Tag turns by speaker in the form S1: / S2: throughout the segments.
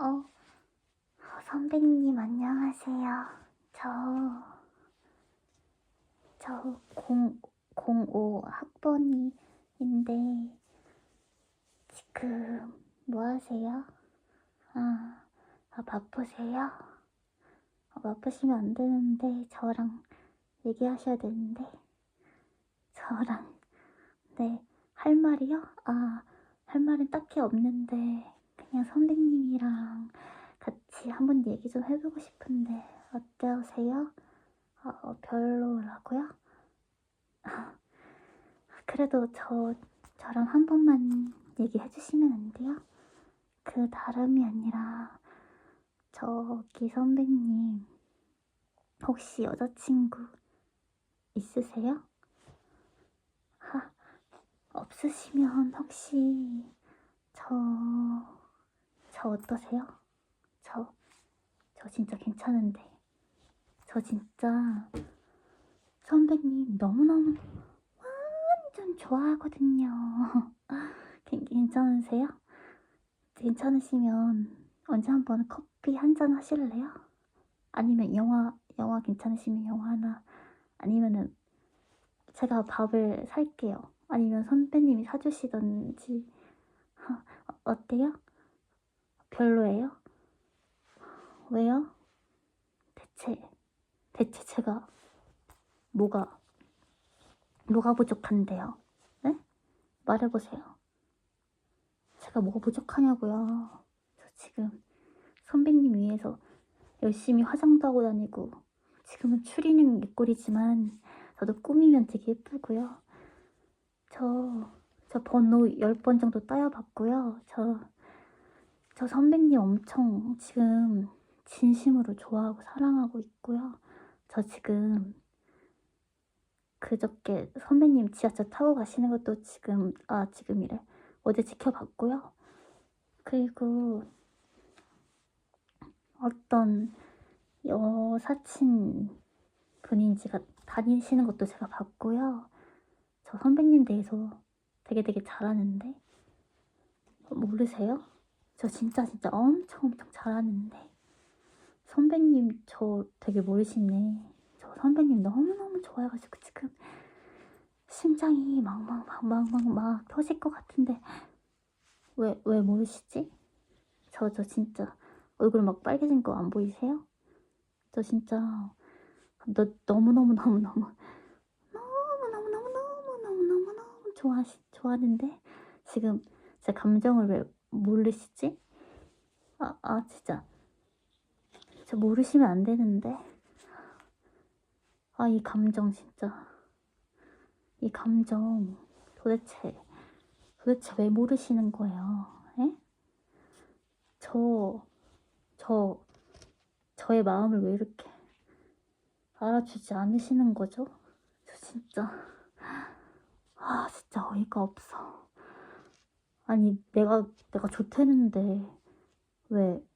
S1: 어, 선배님 안녕하세요. 저, 저 0, 05 학번이인데, 지금 뭐 하세요? 아, 아 바쁘세요? 아, 바쁘시면 안 되는데, 저랑 얘기하셔야 되는데, 저랑, 네, 할 말이요? 아, 할 말은 딱히 없는데, 그냥 선배님이랑 같이 한번 얘기 좀 해보고 싶은데 어떠세요? 어, 어, 별로라고요? 그래도 저 저랑 한 번만 얘기해 주시면 안 돼요? 그 다름이 아니라 저기 선배님 혹시 여자친구 있으세요? 하, 없으시면 혹시 저, 저 어떠세요? 저, 저 진짜 괜찮은데. 저 진짜 선배님 너무너무 완전 좋아하거든요. 괜- 괜찮으세요? 괜찮으시면 언제 한번 커피 한 잔 하실래요? 아니면 영화, 영화 괜찮으시면 영화 하나. 아니면은 제가 밥을 살게요. 아니면 선배님이 사주시던지. 어, 어때요? 별로예요? 왜요? 대체, 대체 제가 뭐가, 뭐가 부족한데요? 네? 말해보세요. 제가 뭐가 부족하냐고요. 저 지금 선배님 위해서 열심히 화장도 하고 다니고, 지금은 추리닝 입꼬리지만, 저도 꾸미면 되게 예쁘고요. 저, 저 번호 10번 정도 따여봤고요. 저, 저 선배님 엄청 지금 진심으로 좋아하고 사랑하고 있고요. 저 지금 그저께 선배님 지하철 타고 가시는 것도 지금, 아, 지금이래. 어제 지켜봤고요. 그리고 어떤 여사친 분인지가 다니시는 것도 제가 봤고요. 저 선배님 대해서 되게 되게 잘하는데 모르세요? 저 진짜 진짜 엄청 엄청 잘하는데 선배님 저 되게 모르시네 저 선배님 너무너무 좋아해가지고 지금 심장이 막 막 막 막 막 막 터질 것 같은데 왜 왜 모르시지? 저저 저 진짜 얼굴 막 빨개진 거 안 보이세요? 저 진짜 너 너무너무너무너무 너무너무너무너무너무너무 좋아 좋아하는데 지금 제 감정을 왜 모르시지? 아, 아 진짜 진짜 모르시면 안 되는데 아 이 감정 진짜 이 감정 도대체 도대체 왜 모르시는 거예요? 에? 저, 저, 저의 마음을 왜 이렇게 알아주지 않으시는 거죠? 저 진짜, 아, 진짜 어이가 없어. 아니, 내가, 내가 좋대는데, 왜,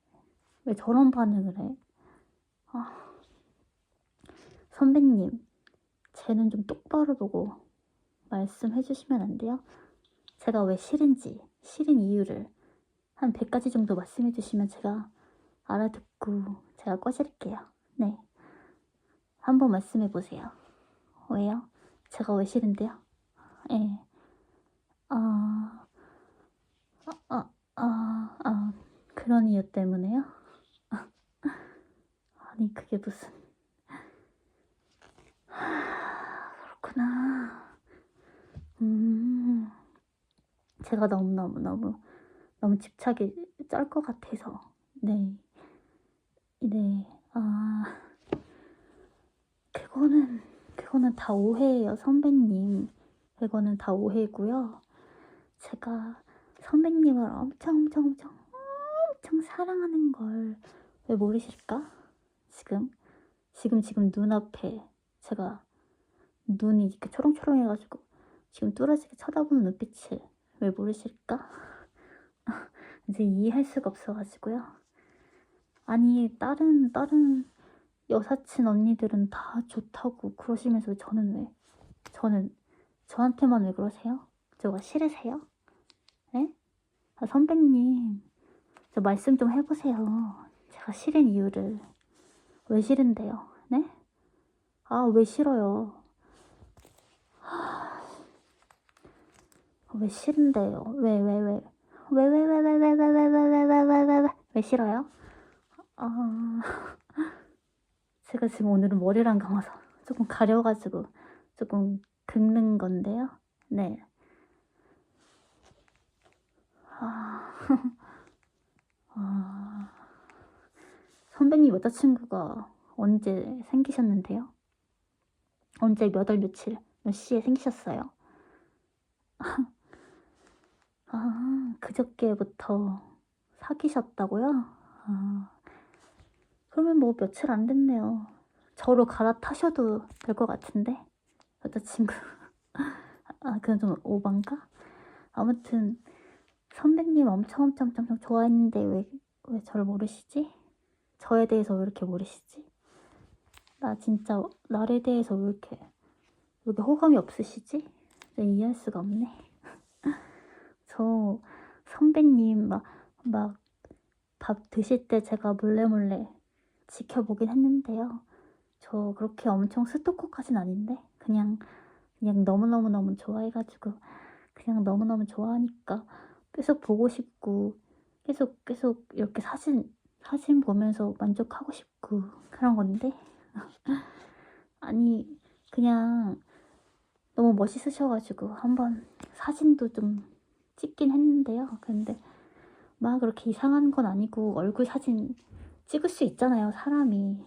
S1: 왜 저런 반응을 해? 아, 선배님, 쟤는 좀 똑바로 보고 말씀해 주시면 안 돼요? 제가 왜 싫은지, 싫은 이유를 한 100가지 정도 말씀해 주시면 제가 알아듣고 제가 꺼질게요. 네. 한번 말씀해 보세요. 왜요? 제가 왜 싫은데요? 예. 아, 아, 아, 아, 그런 이유 때문에요? 아니, 그게 무슨. 그렇구나. 음, 제가 너무너무너무, 너무 집착이 짤것 같아서. 네. 네. 아, 그거는, 그거는 다 오해예요, 선배님. 그거는 다 오해고요. 제가 선배님을 엄청 엄청 엄청 엄청 사랑하는 걸 왜 모르실까? 지금 지금 지금 눈앞에 제가 눈이 이렇게 초롱초롱해가지고 지금 뚫어지게 쳐다보는 눈빛을 왜 모르실까? 이제 이해할 수가 없어가지고요. 아니 다른 다른 여사친 언니들은 다 좋다고 그러시면서 저는 왜 저는 저한테만 왜 그러세요? 저가 싫으세요? 네? 아, 선배님 저 말씀 좀 해보세요. 제가 싫은 이유를. 왜 싫은데요? 네? 아, 왜 싫어요? 하... 왜 싫은데요? 왜, 왜, 왜? 왜, 왜, 왜, 왜, 왜, 왜, 왜, 왜, 왜, 왜, 왜, 왜, 왜, 왜 싫어요? 아, 제가 지금 오늘은 머리랑 감아서 조금 가려가지고 조금 긁는 건데요. 네. 아, 아, 선배님 여자친구가 언제 생기셨는데요? 언제 몇 월 며칠 몇 시에 생기셨어요? 아, 그저께부터 사귀셨다고요? 아, 그러면 뭐 며칠 안 됐네요. 저로 갈아타셔도 될 것 같은데 여자친구. 아, 그건 좀 오반가? 아무튼 선배님 엄청 엄청 엄청 좋아했는데 왜, 왜 저를 모르시지? 저에 대해서 왜 이렇게 모르시지? 나 진짜 나에 대해서 왜 이렇게 왜 이렇게 호감이 없으시지? 나 이해할 수가 없네. 저 선배님 막 막 밥 드실 때 제가 몰래 몰래 지켜보긴 했는데요. 저 그렇게 엄청 스토커까진 아닌데 그냥 그냥 너무너무 너무 좋아해가지고 그냥 너무너무 좋아하니까 계속 보고 싶고 계속 계속 이렇게 사진 사진 보면서 만족하고 싶고 그런 건데 아니 그냥 너무 멋있으셔가지고 한번 사진도 좀 찍긴 했는데요. 근데 막 그렇게 이상한 건 아니고 얼굴 사진 찍을 수 있잖아요, 사람이.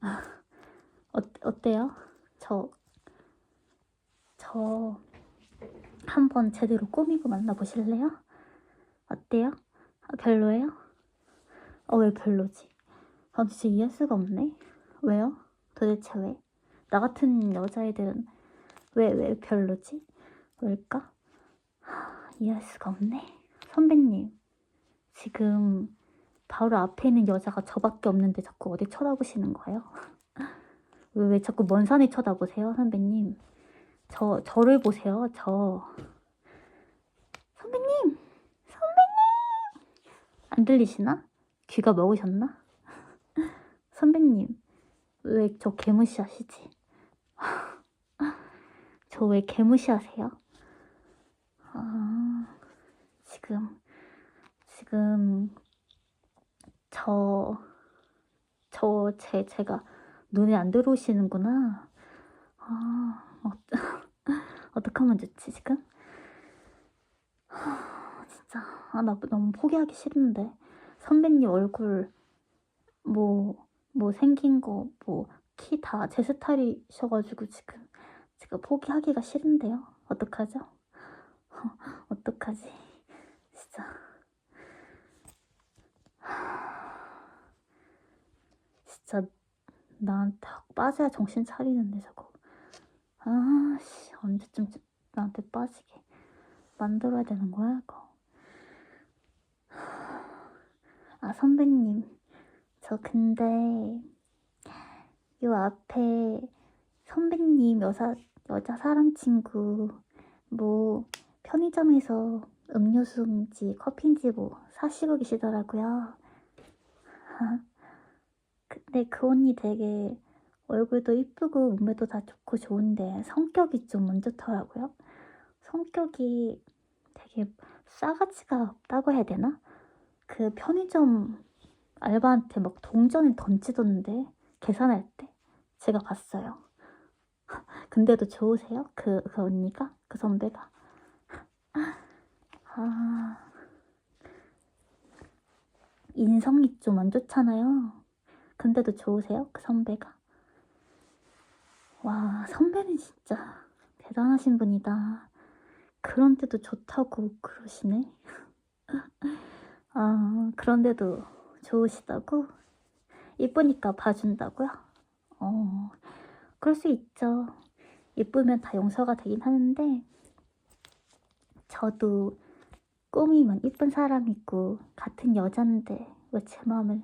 S1: 어, 어때요? 저, 저 한번 제대로 꾸미고 만나보실래요? 어때요? 아, 별로예요? 어, 왜 별로지? 아, 진짜 이해할 수가 없네. 왜요? 도대체 왜? 나 같은 여자애들은 왜, 왜 별로지? 왜일까? 하, 이해할 수가 없네. 선배님, 지금 바로 앞에 있는 여자가 저밖에 없는데 자꾸 어디 쳐다보시는 거예요? 왜, 왜 자꾸 먼 산에 쳐다보세요, 선배님? 저, 저를 보세요, 저. 선배님! 선배님! 안 들리시나? 귀가 먹으셨나? 선배님, 왜 저 개무시하시지? 저 왜 개무시하세요? 아, 지금, 지금, 저, 저, 제, 제가 눈에 안 들어오시는구나. 아, 어, 어떡하면 좋지, 지금? 하, 진짜, 아, 나 너무 포기하기 싫은데. 선배님 얼굴, 뭐, 뭐 생긴 거, 뭐, 키 다 제 스타일이셔가지고 지금 제가 포기하기가 싫은데요. 어떡하죠? 어떡하지? 진짜. 진짜 나한테 확 빠져야 정신 차리는데 저거. 아씨 언제쯤 나한테 빠지게 만들어야 되는 거야 이거. 아 선배님 저 근데 요 앞에 선배님 여자 여자 사람 친구 뭐 편의점에서 음료수인지 커피인지 뭐 사시고 계시더라고요. 근데 그 언니 되게 얼굴도 이쁘고 몸매도 다 좋고 좋은데 성격이 좀안 좋더라고요. 성격이 되게 싸가지가 없다고 해야 되나? 그 편의점 알바한테 막 동전을 던지던데 계산할 때 제가 봤어요. 근데도 좋으세요? 그, 그 언니가? 그 선배가? 아, 인성이 좀 안 좋잖아요. 근데도 좋으세요? 그 선배가? 와, 선배는 진짜 대단하신 분이다. 그런데도 좋다고 그러시네. 아, 그런데도 좋으시다고? 이쁘니까 봐준다고요? 어, 그럴 수 있죠. 이쁘면 다 용서가 되긴 하는데, 저도 꾸미면 이쁜 사람이고, 같은 여잔데, 왜 제 마음을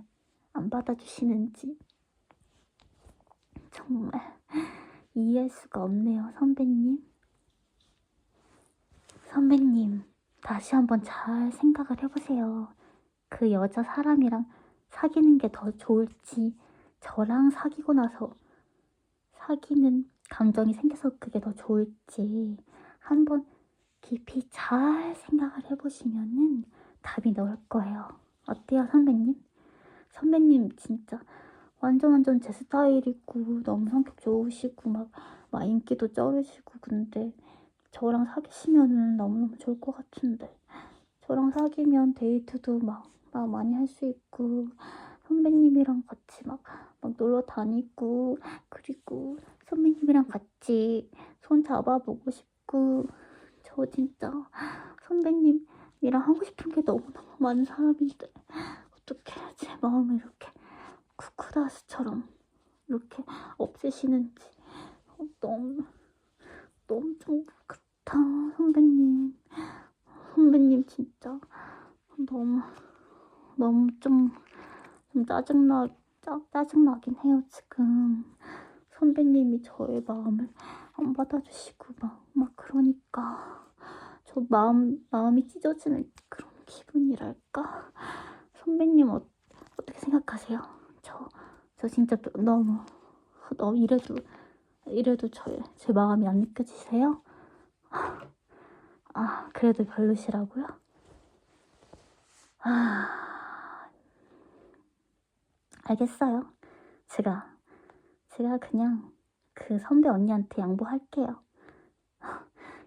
S1: 안 받아주시는지. 정말 이해할 수가 없네요, 선배님. 선배님, 다시 한번 잘 생각을 해보세요. 그 여자 사람이랑 사귀는 게 더 좋을지 저랑 사귀고 나서 사귀는 감정이 생겨서 그게 더 좋을지 한번 깊이 잘 생각을 해보시면은 답이 나올 거예요. 어때요, 선배님? 선배님 진짜 완전 완전 제 스타일이고 너무 성격 좋으시고 막, 막 인기도 쩔으시고 근데 저랑 사귀시면은 너무너무 좋을 것 같은데. 저랑 사귀면 데이트도 막, 막 많이 할 수 있고 선배님이랑 같이 막, 막 놀러 다니고 그리고 선배님이랑 같이 손 잡아보고 싶고 저 진짜 선배님이랑 하고 싶은 게 너무너무 많은 사람인데 어떻게 제 마음을 이렇게 쿠쿠다스처럼 이렇게 없애시는지. 어, 너무 너무 좀 그렇다 선배님. 선배님 진짜 너무 너무 좀, 좀 짜증나 짜, 짜증나긴 해요 지금. 선배님이 저의 마음을 안 받아주시고 막, 막 그러니까 저 마음 마음이 찢어지는 그런 기분이랄까? 선배님 어, 어떻게 생각하세요? 저, 저 진짜 너무 너무 이래도 이래도 저, 제 마음이 안 느껴지세요? 아 그래도 별로시라고요? 아 알겠어요. 제가 제가 그냥 그 선배 언니한테 양보할게요.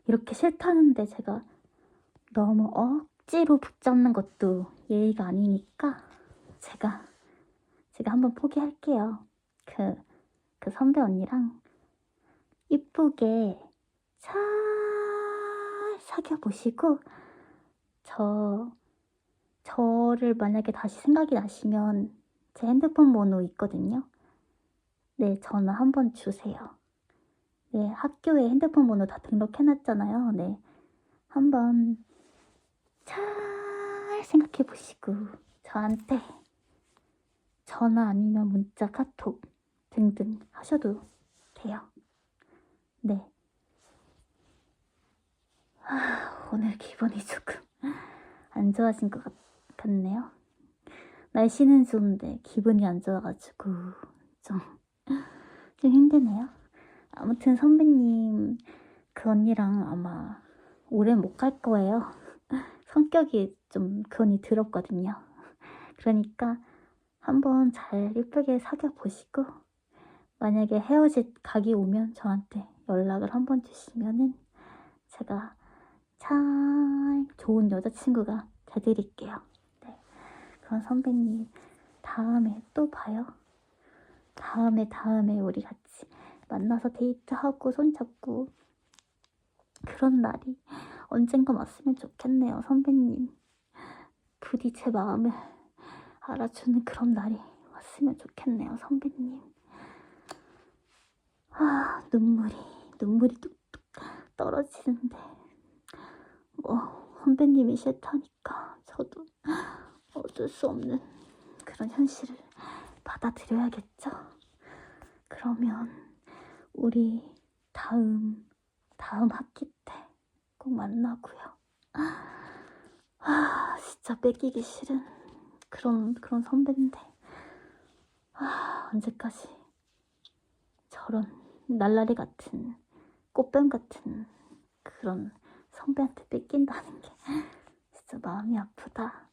S1: 이렇게 싫다는데 제가 너무 억지로 붙잡는 것도 예의가 아니니까 제가 제가 한번 포기할게요. 그, 그 선배 언니랑 이쁘게 잘 사귀어 보시고 저 저를 만약에 다시 생각이 나시면 제 핸드폰 번호 있거든요. 네, 전화 한번 주세요. 네, 학교에 핸드폰 번호 다 등록해놨잖아요. 네, 한번 잘 생각해 보시고 저한테 전화 아니면 문자, 카톡 등등 하셔도 돼요. 네. 아, 오늘 기분이 조금 안 좋아진 것 같, 같네요. 날씨는 좋은데 기분이 안 좋아가지고 좀, 좀 힘드네요. 아무튼 선배님 그 언니랑 아마 오래 못 갈 거예요. 성격이 좀 그 언니 더럽거든요. 그러니까 한번 잘 예쁘게 사귀어 보시고 만약에 헤어질 각이 오면 저한테 연락을 한번 주시면은 제가 참 좋은 여자친구가 돼드릴게요. 네. 그럼 선배님 다음에 또 봐요. 다음에 다음에 우리 같이 만나서 데이트하고 손잡고 그런 날이 언젠가 왔으면 좋겠네요, 선배님. 부디 제 마음을 알아주는 그런 날이 왔으면 좋겠네요, 선배님. 아, 눈물이, 눈물이 뚝뚝 떨어지는데, 뭐, 선배님이 싫다니까 저도 어쩔 수 없는 그런 현실을 받아들여야겠죠? 그러면, 우리 다음, 다음 학기 때 꼭 만나고요. 아, 진짜 뺏기기 싫은 그런, 그런 선배인데. 아, 언제까지 저런 날라리 같은, 꽃뱀 같은 그런 선배한테 뺏긴다는 게 진짜 마음이 아프다.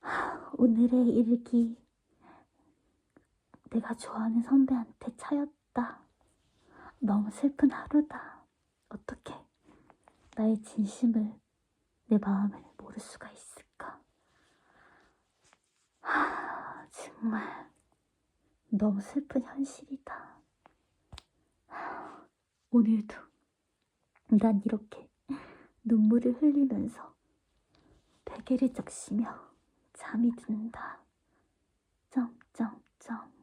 S1: 하, 오늘의 일기. 내가 좋아하는 선배한테 차였다. 너무 슬픈 하루다. 어떻게 나의 진심을, 내 마음을 모를 수가 있을까? 하, 정말 너무 슬픈 현실이다. 하, 오늘도 난 이렇게 눈물을 흘리면서 베개를 적시며 잠이 든다. 점점점.